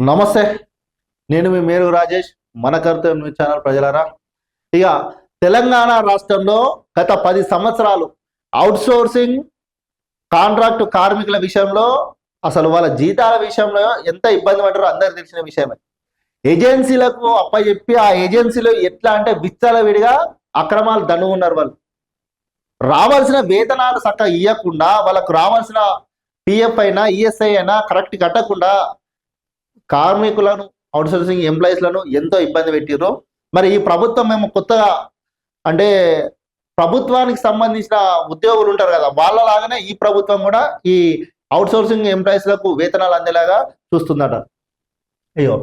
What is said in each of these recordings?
నమస్తే నేను మీ మేరు రాజేష్ మన కర్తవ్యం న్యూస్ ఛానల్ ప్రజలరా. ఇక తెలంగాణ రాష్ట్రంలో గత పది సంవత్సరాలు అవుట్సోర్సింగ్ కాంట్రాక్ట్ కార్మికుల విషయంలో అసలు వాళ్ళ జీతాల విషయంలో ఎంత ఇబ్బంది పడ్డారో అందరికి తెలిసిన విషయమే. ఏజెన్సీలకు అప్పచెప్పి ఆ ఏజెన్సీలు ఎట్లా అంటే విచ్చల విడిగా అక్రమాలు దండుకున్నారు వాళ్ళు. రావాల్సిన వేతనాలు చక్కగా ఇవ్వకుండా వాళ్ళకు రావాల్సిన పిఎఫ్ అయినా ఈఎస్ఐ అయినా కరెక్ట్ కట్టకుండా కార్మికులను అవుట్సోర్సింగ్ ఎంప్లాయీస్లను ఎంతో ఇబ్బంది పెట్టిర్రు మరి ఈ ప్రభుత్వం మేము కొత్తగా అంటే ప్రభుత్వానికి సంబంధించిన ఉద్యోగులు ఉంటారు కదా వాళ్ళలాగానే ఈ ప్రభుత్వం కూడా ఈ అవుట్సోర్సింగ్ ఎంప్లాయీస్లకు వేతనాలు అందేలాగా చూస్తుందట. అయ్యో.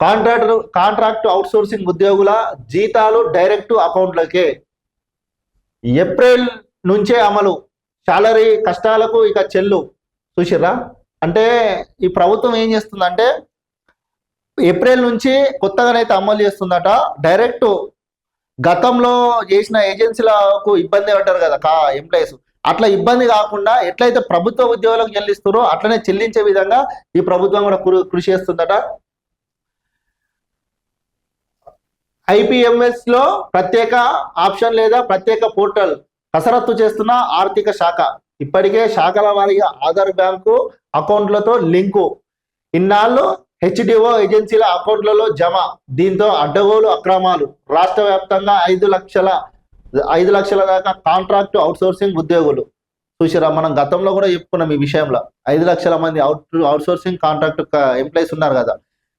కాంట్రాక్టర్ కాంట్రాక్ట్ అవుట్సోర్సింగ్ ఉద్యోగుల జీతాలు డైరెక్ట్ అకౌంట్లకే. ఏప్రిల్ నుంచే అమలు. శాలరీ కష్టాలకు ఇక చెల్లు. చూసిర్రా? అంటే ఈ ప్రభుత్వం ఏం చేస్తుందంటే ఏప్రిల్ నుంచి కొత్తగానైతే అమలు చేస్తుందట. డైరెక్ట్ గతంలో చేసిన ఏజెన్సీలకు ఇబ్బంది పడ్డారు కదా కా ఎంప్లాయీస్. అట్లా ఇబ్బంది కాకుండా ఎట్లయితే ప్రభుత్వ ఉద్యోగులకు చెల్లిస్తారో అట్లనే చెల్లించే విధంగా ఈ ప్రభుత్వం కూడా కృ- కృషి చేస్తుందట. ఐపీఎంఎస్లో ప్రత్యేక ఆప్షన్ లేదా ప్రత్యేక పోర్టల్ కసరత్తు చేస్తున్న ఆర్థిక శాఖ. ఇప్పటికే శాఖల వారీగా ఆధార్ బ్యాంకు అకౌంట్లతో లింకు. ఇన్నాళ్ళు హెచ్డిఓ ఏజెన్సీల అకౌంట్లలో జమ. దీంతో అడ్డగోలు అక్రమాలు. రాష్ట్ర వ్యాప్తంగా ఐదు లక్షల ఐదు లక్షల దాకా కాంట్రాక్ట్ అవుట్సోర్సింగ్ ఉద్యోగులు. చూసిరా మనం గతంలో కూడా చెప్పుకున్నాం ఈ విషయంలో. ఐదు లక్షల మంది అవుట్ అవుట్సోర్సింగ్ కాంట్రాక్ట్ ఎంప్లాయీస్ ఉన్నారు కదా.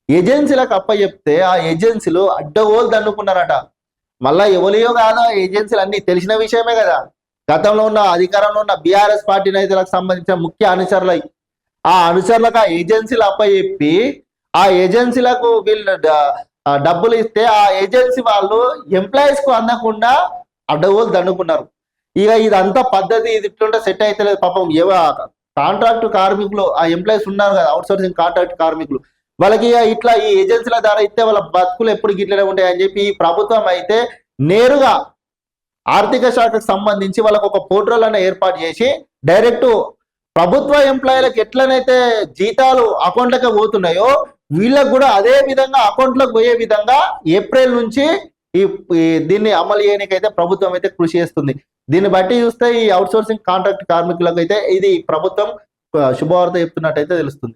ఏజెన్సీలకు అప్ప చెప్తే ఆ ఏజెన్సీలు అడ్డగోలు దండుకున్నారట. మళ్ళా ఎవలియో కాదో ఆ ఏజెన్సీలు అన్ని? తెలిసిన విషయమే కదా. గతంలో ఉన్న అధికారంలో ఉన్న బీఆర్ఎస్ పార్టీ నేతలకు సంబంధించిన ముఖ్య అనుచరులై ఆ అనుచరులకు ఆ ఏజెన్సీలు అప్పచెప్పి ఆ ఏజెన్సీలకు వీళ్ళు డబ్బులు ఇస్తే ఆ ఏజెన్సీ వాళ్ళు ఎంప్లాయీస్కు అందకుండా అడ్డగోలు దండుకున్నారు. ఇక ఇదంతా పద్ధతి ఇది ఇట్లుంటే సెట్ అయితే పాపం. ఏవ కాంట్రాక్ట్ కార్మికులు ఆ ఎంప్లాయీస్ ఉన్నారు కదా అవుట్ సోర్సింగ్ కాంట్రాక్ట్ కార్మికులు. వాళ్ళకి ఇక ఇట్లా ఈ ఏజెన్సీల ద్వారా ఇస్తే వాళ్ళ బతుకులు ఎప్పుడు గిట్లనే ఉంటాయి అని చెప్పి ఈ ప్రభుత్వం అయితే నేరుగా ఆర్థిక శాఖకు సంబంధించి వాళ్ళకు ఒక పోర్టల్ అనే ఏర్పాటు చేసి డైరెక్ట్ ప్రభుత్వ ఎంప్లాయీలకు ఎట్లనైతే జీతాలు అకౌంట్లకే పోతున్నాయో వీళ్ళకు కూడా అదే విధంగా అకౌంట్లకు పోయే విధంగా ఏప్రిల్ నుంచి ఈ దీన్ని అమలు చేయడానికైతే ప్రభుత్వం అయితే కృషి చేస్తుంది. దీన్ని బట్టి చూస్తే ఈ అవుట్సోర్సింగ్ కాంట్రాక్ట్ కార్మికులకు అయితే ఇది ప్రభుత్వం శుభవార్త చెప్తున్నట్టయితే తెలుస్తుంది.